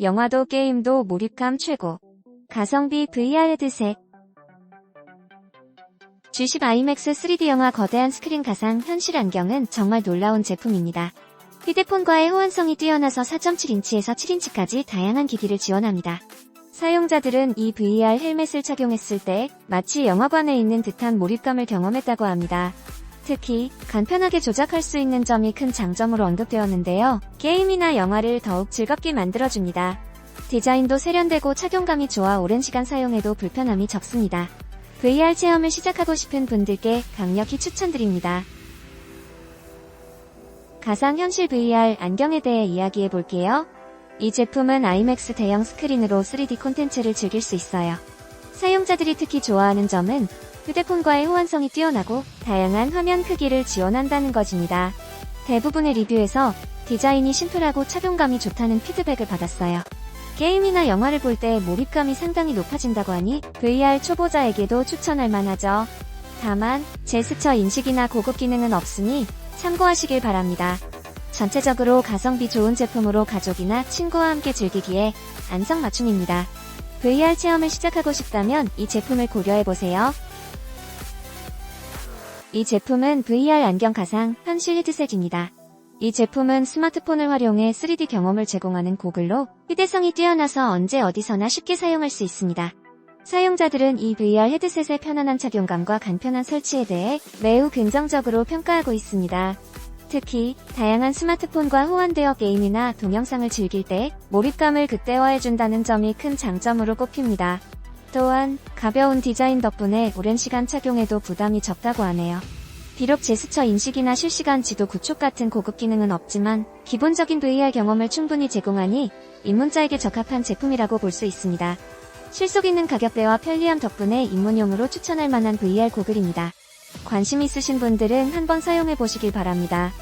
영화도 게임도 몰입감 최고. 가성비 VR 헤드셋. G10 IMAX 3D 영화 거대한 스크린 가상 현실 안경은 정말 놀라운 제품입니다. 휴대폰과의 호환성이 뛰어나서 4.7인치에서 7인치까지 다양한 기기를 지원합니다. 사용자들은 이 VR 헬멧을 착용했을 때 마치 영화관에 있는 듯한 몰입감을 경험했다고 합니다. 특히 간편하게 조작할 수 있는 점이 큰 장점으로 언급되었는데요. 게임이나 영화를 더욱 즐겁게 만들어줍니다. 디자인도 세련되고 착용감이 좋아 오랜 시간 사용해도 불편함이 적습니다. VR 체험을 시작하고 싶은 분들께 강력히 추천드립니다. 가상현실 VR 안경에 대해 이야기해 볼게요. 이 제품은 IMAX 대형 스크린으로 3D 콘텐츠를 즐길 수 있어요. 사용자들이 특히 좋아하는 점은 휴대폰과의 호환성이 뛰어나고 다양한 화면 크기를 지원한다는 것입니다. 대부분의 리뷰에서 디자인이 심플하고 착용감이 좋다는 피드백을 받았어요. 게임이나 영화를 볼 때 몰입감이 상당히 높아진다고 하니 VR 초보자에게도 추천할 만하죠. 다만 제스처 인식이나 고급 기능은 없으니 참고하시길 바랍니다. 전체적으로 가성비 좋은 제품으로 가족이나 친구와 함께 즐기기에 안성맞춤입니다. VR 체험을 시작하고 싶다면 이 제품을 고려해보세요. 이 제품은 VR 안경 가상 현실 헤드셋입니다. 이 제품은 스마트폰을 활용해 3D 경험을 제공하는 고글로 휴대성이 뛰어나서 언제 어디서나 쉽게 사용할 수 있습니다. 사용자들은 이 VR 헤드셋의 편안한 착용감과 간편한 설치에 대해 매우 긍정적으로 평가하고 있습니다. 특히 다양한 스마트폰과 호환되어 게임이나 동영상을 즐길 때 몰입감을 극대화해준다는 점이 큰 장점으로 꼽힙니다. 또한 가벼운 디자인 덕분에 오랜 시간 착용해도 부담이 적다고 하네요. 비록 제스처 인식이나 실시간 지도 구축 같은 고급 기능은 없지만 기본적인 VR 경험을 충분히 제공하니 입문자에게 적합한 제품이라고 볼 수 있습니다. 실속 있는 가격대와 편리함 덕분에 입문용으로 추천할 만한 VR 고글입니다. 관심 있으신 분들은 한번 사용해 보시길 바랍니다.